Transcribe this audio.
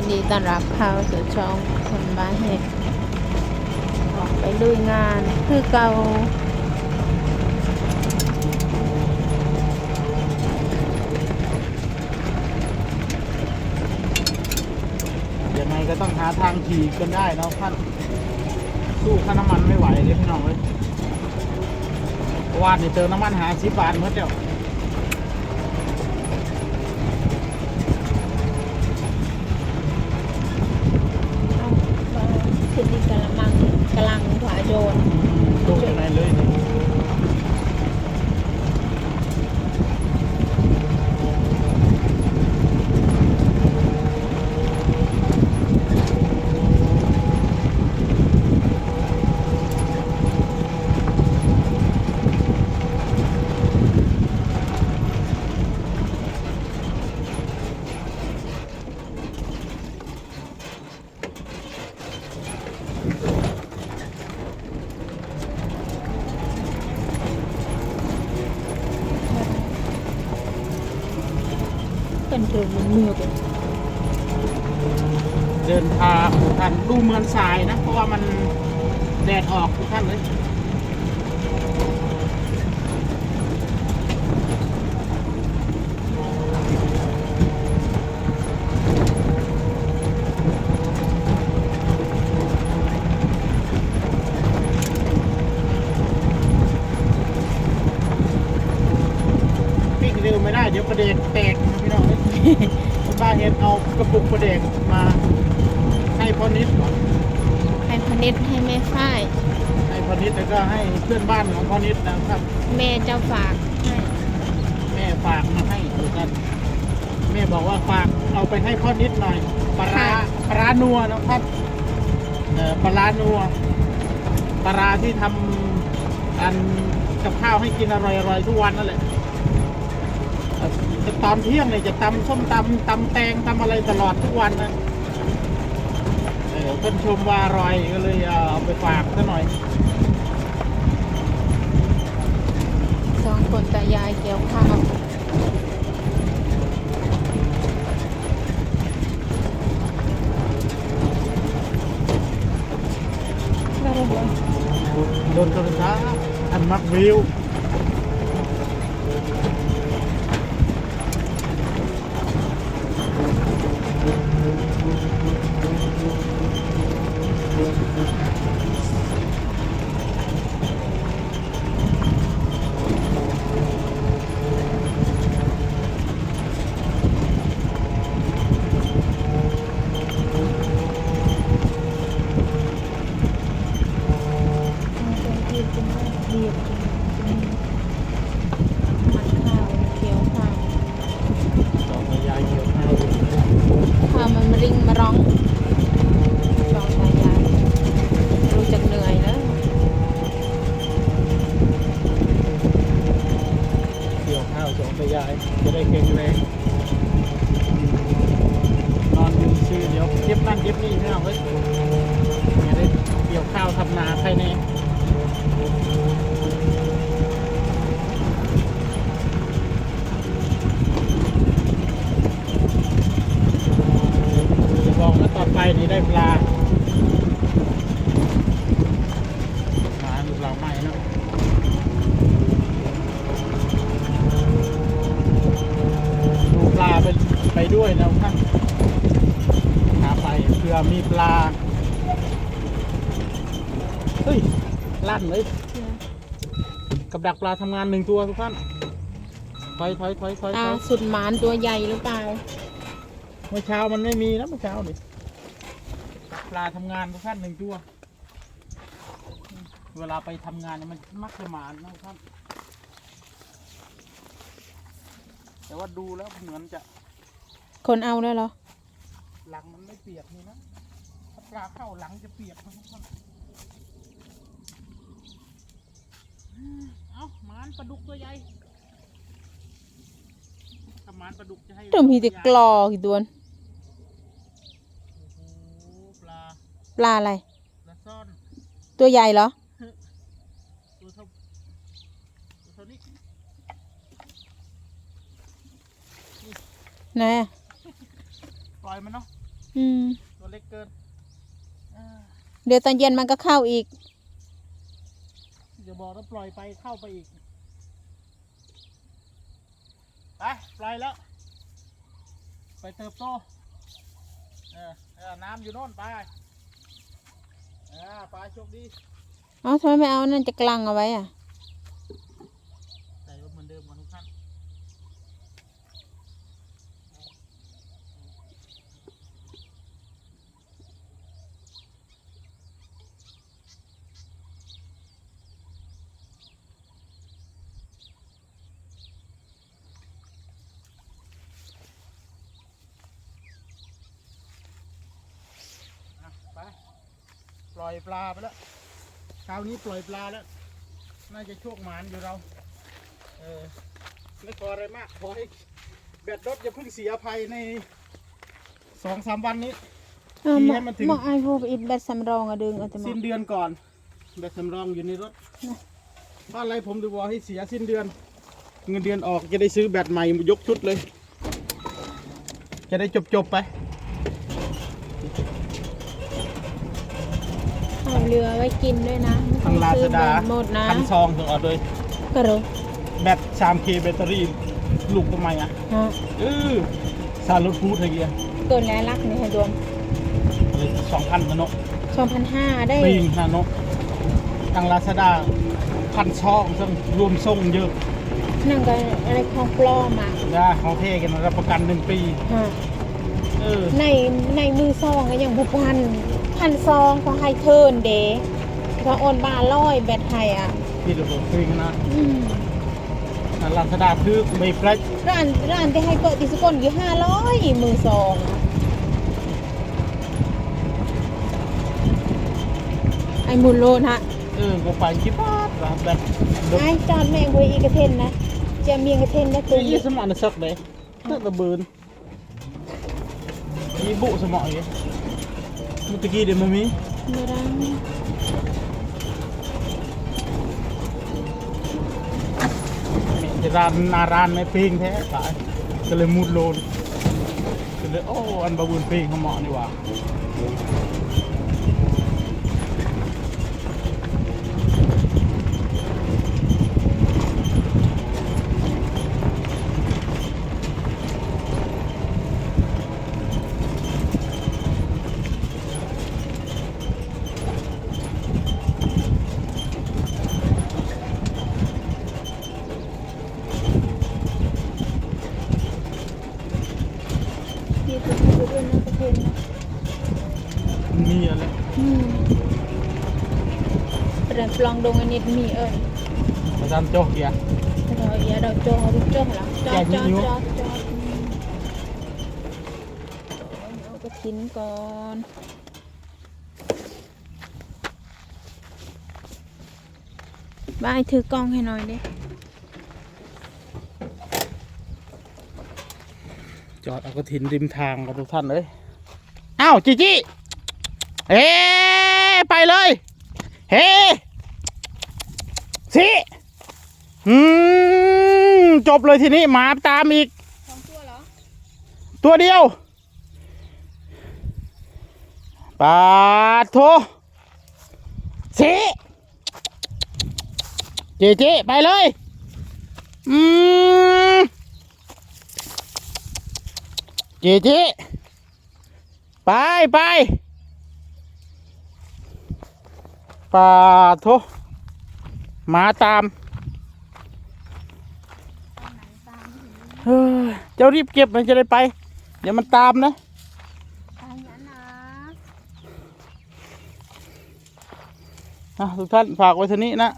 ยินดีต้อนรับเข้าสู่ช่องคนบ้านเห็ดออกไปลุยงานคือเก่ายังไงก็ต้องหาทางขี่กันได้เนาะท่านสู้ค่าน้ำมันไม่ไหวเลยพี่น้องเลยเพราะวานนี่เติมน้ำมันหาสิบบาทเมื่อเดียว เอามาขึ้นที่กะละมังกำลังขวาโยน ตู้ยังไงเลยนี่ กันเดินมันเมือกเดินทางท่านดูเมืองทรายนะ เพราะว่ามันแดดออกทุกท่านเลย ปิ้งเร็วไม่ได้เดี๋ยวประเด็กแตกนะพี่น้องเอ้ย คุณป้าเห็นเอา กระปุกประเด็กมาให้พอนิดก่อนให้พนิษให้แม่ฝ้าย ให้พอนิดแล้วก็ให้เพื่อนบ้านของพอนิดนะครับ แม่เจ้าฝากให้แม่ฝากมาให้ดูกัน แม่บอกว่าฝากเอาไปให้พ่อนิดหน่อยปลาร้าปลาร้านัวนะครับเอ่อปลาร้านัวปลาร้าที่ทำอันกับข้าวให้กินอร่อยๆทุกวันนั่นแหละเอ่อแต่ตอนเที่ยงเนี่ยจะตำส้มตำตำแตงตำอะไรตลอดทุกวันนะเออเพื่อนชมว่าอร่อยก็เลยเอาไปฝากซะหน่อยสองคนตายายเกี่ยวข้าวได้เลยโดนโทรศัพท์อันมักวิว เรียบมันข้าวเกี่ยวข้าว สองยายเกี่ยวข้าว ข้าวมันมาริงมาร้องสองตายายรู้จักเหนื่อยแล้ว เกี่ยวข้าวสองยายจะได้แข็งแรงนอนอยู่ชื่อเดี๋ยวเก็บนั่นเก็บนี่ไม่เอาเว้ย จะได้เกี่ยวข้าวทำนาใครแน่จะบอกว่าต่อไปนี่ได้ปลาปลาลูกเราไม่เนาะ ดูปลาไปไปด้วยนะท่านหาไปเผื่อ มีปลา เฮ้ย ลั่นเลย กับดักปลาทำงานหนึ่งตัวทุกท่านถอยถอยถอยถอยตาถอยสุดหมานตัวใหญ่หรือเปล่า เมื่อเช้ามันไม่มีนะเมื่อเช้าดิปลาทำงานทุกท่านหนึ่งตัว เวลาไปทำงานเนี่ยมันมักจะหมานนะทุกท่านแต่ว่าดูแล้วเหมือนจะ คนเอาแล้วเหรอ หลังมันไม่เปียกนี่นะถ้า ปลาเข้าหลังจะเปียกนะทุกคนเอาหมานปลาดุกตัวใหญ่ถ้าหมานปลาดุกจะให้ต้องมีแต่กลอกี่ตัวโอ้โหปลาปลาอะไร ปลาซ่อน ตัวใหญ่เหรอ ตัวเท่าตัวเท่านี้ไหนอะปล่อยมันเนาะ อืม ตัวเล็กเกินอ่า เดี๋ยวตอนเย็นมันก็เข้าอีก อย่าบอกแล้วปล่อยไปเข้าไปอีก ไปปล่อยแล้ว ไปเติบโต เออเออน้ำอยู่โน่นไปเออไปโชคดี เอ้าทำไมไม่เอานั่นจะกลังเอาไว้อะ ใส่รถเหมือนเดิมกันทุกท่านอะไป ปล่ อยปลาไปแล้วคราวนี้ปล่อยปลาแล้ว น่าจะโชคหมานอยู่เรา เออไม่ขออะไรมากขอให้แบตรถอย่าเพิ่งเสียภัยในสองสามวันนี้ เออขี่หมอให้มันถึงหมอไอโฟไปอิดแบตสำรองอะดึงเอาแต่หมอสิ้นเดือนก่อน แบตสำรองอยู่ในรถนะบ้านอะไรผมดูบอกให้เสียสิ้นเดือน เงินเดือนออกจะได้ซื้อแบตใหม่ยกชุดเลย จะได้จบจบๆไป เอาเรือไว้กินด้วยนะไม่ต้ทาองงลาซื้ซาอแบดาตหมดนะคันซองถึงออกเลยก็รู้แบต 3K แบตเตอรี่ลูกทำไมอะฮะเออสารรถพูดอะไรเงี้ยเกินแล้วลักนี่ให้รวมสองพันนะเนาะสองพันห้าได้ปีงนะเนาะทางลาซาด้าพันช่องซึ่งรวมส่งเยอะนั่งก็อะไรของปลอมอะนะเขาเทกันรับประกันหนึ่งปี ฮะเออในในมือซองก็ยังบุพัน พันซองก็ให้เทิร์นเดย์ก็โอนบาร้อยแบตไทยอะที่ระบบปีงนะอืมทางลาซาด้าคือไม่แปลกร้านร้านที่ให้เปิดดิสกอนอยู่ห้าร้อยมือซองอะไอ้มุนโลนฮะเออก็ไปคิดว่าแบบแบบไอ้จานแม่งเวยอีกระเทนนะเจะเมียงกระเทนนะตัวยี่นี้สมองนะสักเลยเพื่อระเบินยี่บุสมองอย่างเมื่อกี้เดี๋ยวมันมีมาดังจะร้านนาร้านไม่เพลงแท้ตายก็เลยมุดโลนก็เลยโอ้อันบาบุญเพลงเขาเหมาะนี่หว่า ที่ตัวนี้ด้วยนะกระเทนนะ มีอะไรอืมเป็นปลองดงอันนี้มีเอิญประจำโจ๊กเกียร์เราอย่าเราโจเอาลูกโจเหรอจอดจอดจอดจอดอืมเอากระถินก่อนบายถือกล้องให้หน่อยดิ อดเอากระถินริมทางกับทุกท่านเลยอ้าวจีจี้เฮ้ไปเลย เฮ้สิอืมจบเลยทีนี้หมาตามอีกสองตัวเหรอ ตัวเดียวปาดโทสิเจเจไปเลย อืม จเจไปไปปาดโทหมาตามเฮ้ยเจ้ารีบเก็บมันจะได้ไป เดี๋ยวมันตามนะตายยันนะอะทุกท่านฝากไว้เท่านี้นะ